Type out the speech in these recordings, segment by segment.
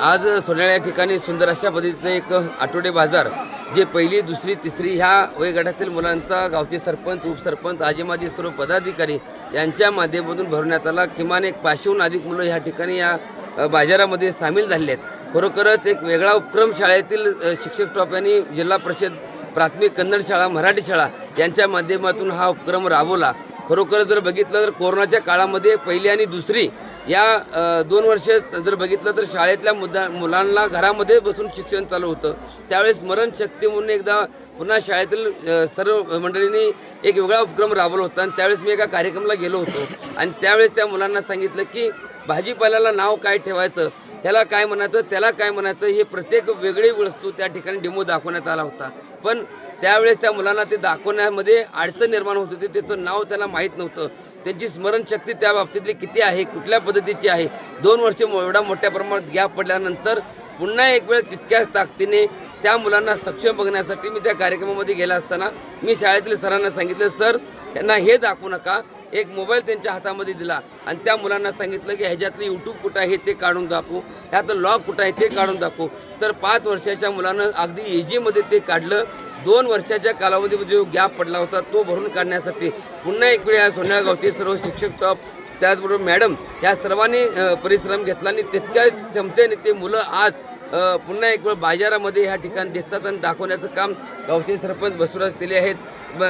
आज सोन्याळ्या या ठिकाणी सुंदर अशा पद्धतीचं एक आठवडे बाजार जे पहिली दुसरी तिसरी ह्या वयोगटातील मुलांचा गावचे सरपंच उपसरपंच आजीमाजी सर्व पदाधिकारी यांच्या माध्यमातून भरवण्यात आला. किमान एक पाचशेहून अधिक मुलं ह्या ठिकाणी या बाजारामध्ये सामील झाले आहेत. खरोखरच एक वेगळा उपक्रम शाळेतील शिक्षक टॉप यांनी जिल्हा परिषद प्राथमिक कन्नड शाळा मराठी शाळा यांच्या माध्यमातून हा उपक्रम राबवला. खरोखर जर बघितलं तर कोरोनाच्या काळामध्ये पहिली आणि दुसरी या दोन वर्ष जर बघितलं तर शाळेतल्या मुद्दा मुलांना घरामध्ये बसून शिक्षण चालू होतं. त्यावेळेस स्मरणशक्ती म्हणून एकदा पुन्हा शाळेतील सर्व मंडळींनी एक वेगळा उपक्रम राबवला होता आणि त्यावेळेस मी एका कार्यक्रमाला गेलो होतो. आणि त्यावेळेस त्या मुलांना सांगितलं की भाजीपाल्याला नाव काय ठेवायचं? त्याला काय म्हणायचं त्याला काय म्हणायचं हे प्रत्येक वेगळी वस्तू त्या ठिकाणी डेमो दाखवण्यात आला होता. पण त्यावेळेस त्या मुलांना ते दाखवण्यामध्ये अडचण निर्माण होत होती त्याचं नाव त्यांना माहीत नव्हतं. त्यांची स्मरणशक्ती त्या बाबतीतली किती आहे कुठल्या पद्धतीची आहे दोन वर्ष मो- एवढा मोठ्या प्रमाणात गॅप पडल्यानंतर पुन्हा एक वेळ तितक्याच ताकदीने त्या मुलांना सक्षम बघण्यासाठी मी त्या कार्यक्रमामध्ये गेला असताना मी शाळेतील सरांना सांगितलं सर त्यांना हे दाखवू नका एक मोबाईल त्यांच्या हातामध्ये दिला आणि त्या मुलांना सांगितलं की ह्याच्यातलं यूट्यूब कुठं आहे ते काढून दाखवू. ह्यातलं लॉग कुठं आहे ते काढून दाखवू. तर पाच वर्षाच्या मुलानं अगदी इझीमध्ये ते काढलं. दोन वर्षाच्या कालावधीमध्ये जो गॅप पडला होता तो भरून काढण्यासाठी पुन्हा एक वेळ या सोन्यागावचे सर्व शिक्षक टॉप त्याचबरोबर मॅडम या सर्वांनी परिश्रम घेतला आणि तितक्या क्षमतेने ते मुलं आज पुन्हा एक वेळ बाजारामध्ये ह्या ठिकाणी दिसतात आणि दाखवण्याचं काम गावचे सरपंच बसवराज केले आहेत. ब-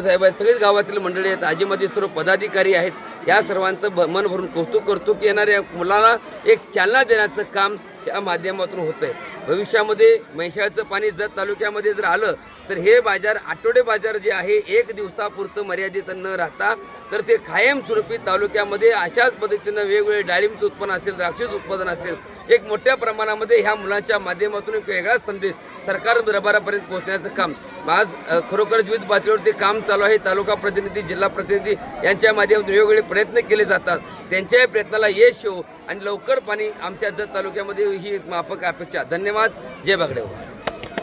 साहेब आहेत. सगळेच गावातील मंडळी आहेत. आजीमध्ये सर्व पदाधिकारी आहेत. या सर्वांचं ब मन भरून कौतुक करतो की येणाऱ्या मुलाला एक चालना देण्याचं काम या माध्यमातून होतं आहे भविष्यामध्ये म्हैशाळचं पाणी जत तालुक्यामध्ये जर आलं तर हे बाजार आठवडे बाजार जे आहे एक दिवसापुरतं मर्यादित न राहता तर ते कायमस्वरूपी तालुक्यामध्ये अशाच पद्धतीनं वेगवेगळे डाळिंबचं उत्पन्न असेल द्राक्षाचं उत्पादन असेल एक मोठ्या प्रमाणामध्ये ह्या मुलांच्या माध्यमातून एक वेगळा संदेश सरकार दरबारापर्यंत पोहोचण्याचं काम. आज खरोखरच विविध पातळीवरती काम चालू आहे. तालुका प्रतिनिधी जिल्हा प्रतिनिधी यांच्या माध्यमातून वेगवेगळे प्रयत्न केले जातात. त्यांच्याही प्रयत्नाला यश येऊ आणि लवकर पाणी आमच्या जत तालुक्यामध्ये ही एक माफक अपेक्षा. धन्यवाद. जय बागडे.